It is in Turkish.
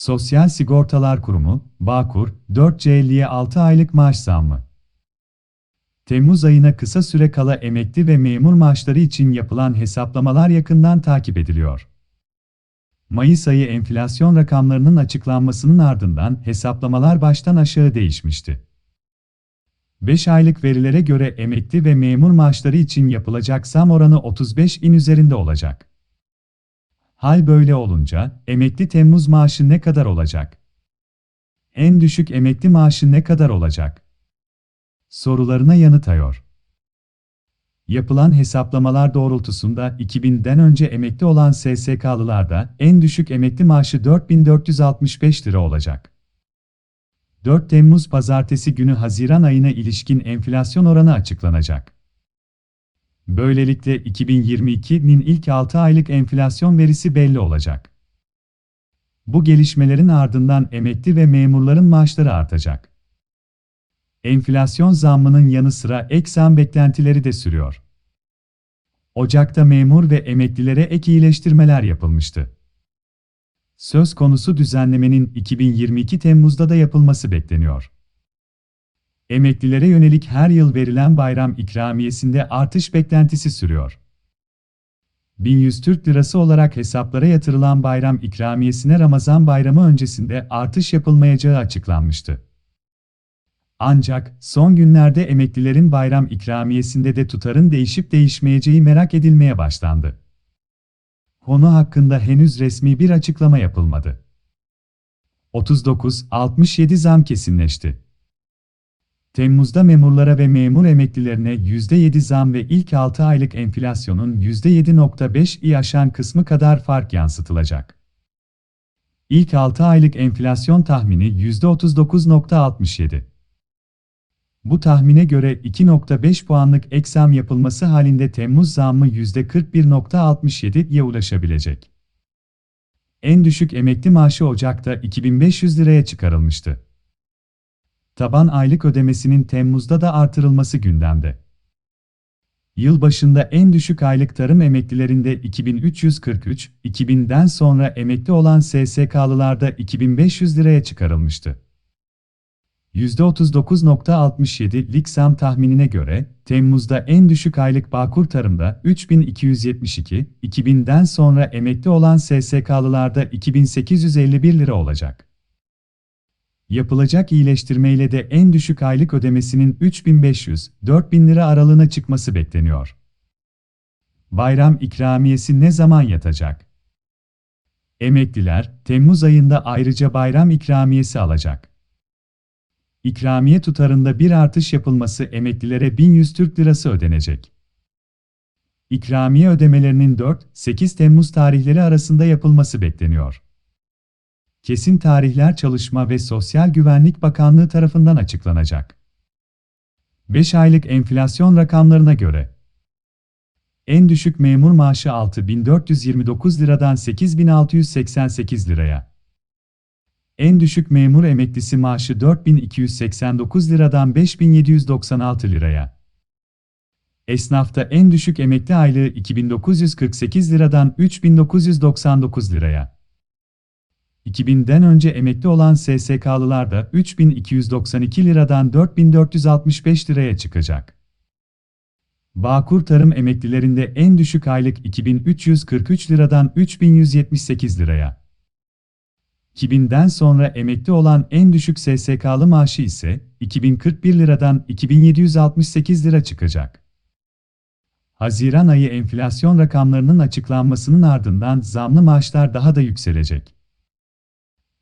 Sosyal Sigortalar Kurumu, Bağkur, 4C56 6 aylık maaş zammı. Temmuz ayına kısa süre kala emekli ve memur maaşları için yapılan hesaplamalar yakından takip ediliyor. Mayıs ayı enflasyon rakamlarının açıklanmasının ardından hesaplamalar baştan aşağı değişmişti. 5 aylık verilere göre emekli ve memur maaşları için yapılacak zam oranı 35 in üzerinde olacak. Hal böyle olunca, emekli Temmuz maaşı ne kadar olacak? En düşük emekli maaşı ne kadar olacak? Sorularına yanıt arıyor. Yapılan hesaplamalar doğrultusunda 2000'den önce emekli olan SSK'lılarda en düşük emekli maaşı 4465 lira olacak. 4 Temmuz pazartesi günü Haziran ayına ilişkin enflasyon oranı açıklanacak. Böylelikle 2022'nin ilk 6 aylık enflasyon verisi belli olacak. Bu gelişmelerin ardından emekli ve memurların maaşları artacak. Enflasyon zammının yanı sıra ek zam beklentileri de sürüyor. Ocak'ta memur ve emeklilere ek iyileştirmeler yapılmıştı. Söz konusu düzenlemenin 2022 Temmuz'da da yapılması bekleniyor. Emeklilere yönelik her yıl verilen bayram ikramiyesinde artış beklentisi sürüyor. 1100 Türk Lirası olarak hesaplara yatırılan bayram ikramiyesine Ramazan bayramı öncesinde artış yapılmayacağı açıklanmıştı. Ancak son günlerde emeklilerin bayram ikramiyesinde de tutarın değişip değişmeyeceği merak edilmeye başlandı. Konu hakkında henüz resmi bir açıklama yapılmadı. 39-67 zam kesinleşti. Temmuz'da memurlara ve memur emeklilerine %7 zam ve ilk 6 aylık enflasyonun %7.5'i aşan kısmı kadar fark yansıtılacak. İlk 6 aylık enflasyon tahmini %39.67. Bu tahmine göre 2.5 puanlık eksam yapılması halinde Temmuz zammı %41.67'ye ulaşabilecek. En düşük emekli maaşı Ocak'ta 2500 liraya çıkarılmıştı. Taban aylık ödemesinin Temmuz'da da artırılması gündemde. Yılbaşında en düşük aylık tarım emeklilerinde 2343, 2000'den sonra emekli olan SSK'lılarda 2500 liraya çıkarılmıştı. %39.67'lik zam tahminine göre, Temmuz'da en düşük aylık Bağkur Tarım'da 3272, 2000'den sonra emekli olan SSK'lılarda 2851 lira olacak. Yapılacak iyileştirmeyle de en düşük aylık ödemesinin 3500-4000 lira aralığına çıkması bekleniyor. Bayram ikramiyesi ne zaman yatacak? Emekliler, Temmuz ayında ayrıca bayram ikramiyesi alacak. İkramiye tutarında bir artış yapılması emeklilere 1100 Türk Lirası ödenecek. İkramiye ödemelerinin 4-8 Temmuz tarihleri arasında yapılması bekleniyor. Kesin tarihler Çalışma ve Sosyal Güvenlik Bakanlığı tarafından açıklanacak. 5 aylık enflasyon rakamlarına göre en düşük memur maaşı 6429 liradan 8688 liraya. En düşük memur emeklisi maaşı 4289 liradan 5796 liraya. Esnafta en düşük emekli aylığı 2948 liradan 3999 liraya. 2000'den önce emekli olan SSK'lılar da 3292 liradan 4465 liraya çıkacak. Bağkur Tarım emeklilerinde en düşük aylık 2343 liradan 3178 liraya. 2000'den sonra emekli olan en düşük SSK'lı maaşı ise 2041 liradan 2768 lira çıkacak. Haziran ayı enflasyon rakamlarının açıklanmasının ardından zamlı maaşlar daha da yükselecek.